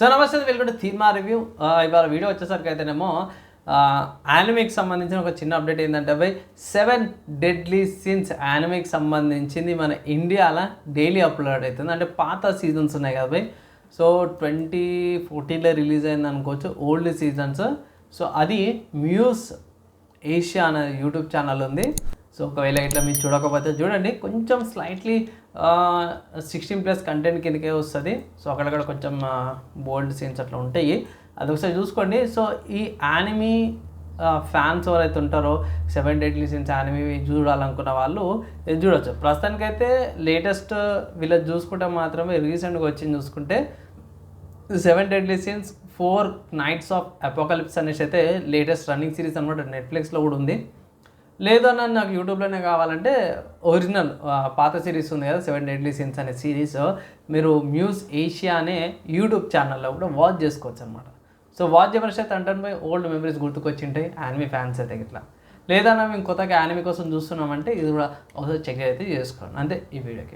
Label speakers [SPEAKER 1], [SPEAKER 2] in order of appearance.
[SPEAKER 1] So నమస్తే welcome to థీమా review. ఇవాళ వీడియో వచ్చేసరికి అయితేనేమో యానిమిక్ సంబంధించిన ఒక చిన్న అప్డేట్ ఏంటంటే బై సెవెన్ డెడ్లీ సీన్స్ యానిమిక్ సంబంధించింది మన ఇండియాలో డైలీ అప్లోడ్ అవుతుంది. అంటే పాత సీజన్స్ ఉన్నాయి కదా బై సో ట్వంటీ ఫోర్టీన్లో రిలీజ్ అయింది అనుకోవచ్చు ఓల్డ్ సీజన్స్ సో అది మ్యూస్ ఏషియా అనే యూట్యూబ్ ఛానల్ ఉంది. సో ఒకవేళ ఇట్లా మీరు చూడకపోతే చూడండి కొంచెం స్లైట్లీ సిక్స్టీన్ ప్లస్ కంటెంట్ కిందకే వస్తుంది. సో అక్కడక్కడ కొంచెం బోల్డ్ సీన్స్ అట్లా ఉంటాయి. అది ఒకసారి చూసుకోండి. సో ఈ యానిమీ ఫ్యాన్స్ ఎవరైతే ఉంటారో సెవెన్ డేట్లీ సీన్స్ యానిమీ చూడాలనుకున్న వాళ్ళు ఇది చూడొచ్చు. ప్రస్తుతానికైతే లేటెస్ట్ వీళ్ళది చూసుకుంటే మాత్రమే రీసెంట్గా వచ్చింది చూసుకుంటే seven deadly sins four knights of apocalypse అనేసి అయితే లేటెస్ట్ రన్నింగ్ సిరీస్ అనమాట నెట్ఫ్లిక్స్లో కూడా ఉంది. లేదన్నా నాకు యూట్యూబ్లోనే కావాలంటే ఒరిజినల్ పాత సిరీస్ ఉంది కదా సెవెన్ డెడ్లీ సిన్స్ అనే సిరీస్. మీరు మ్యూస్ ఏషియా అనే యూట్యూబ్ ఛానల్లో కూడా వాచ్ చేసుకోవచ్చు అనమాట సో వాచ్ ఎవరిస్ అంటే పోయి ఓల్డ్ మెమరీస్ గుర్తుకొచ్చింటాయి యానిమీ ఫ్యాన్స్ అయితే ఇట్లా లేదన్నా మేము కొత్తగా యానిమీ కోసం చూస్తున్నామంటే ఇది కూడా ఒకసారి చెక్ అయితే చేసుకోండి. అంతే ఈ వీడియోకి.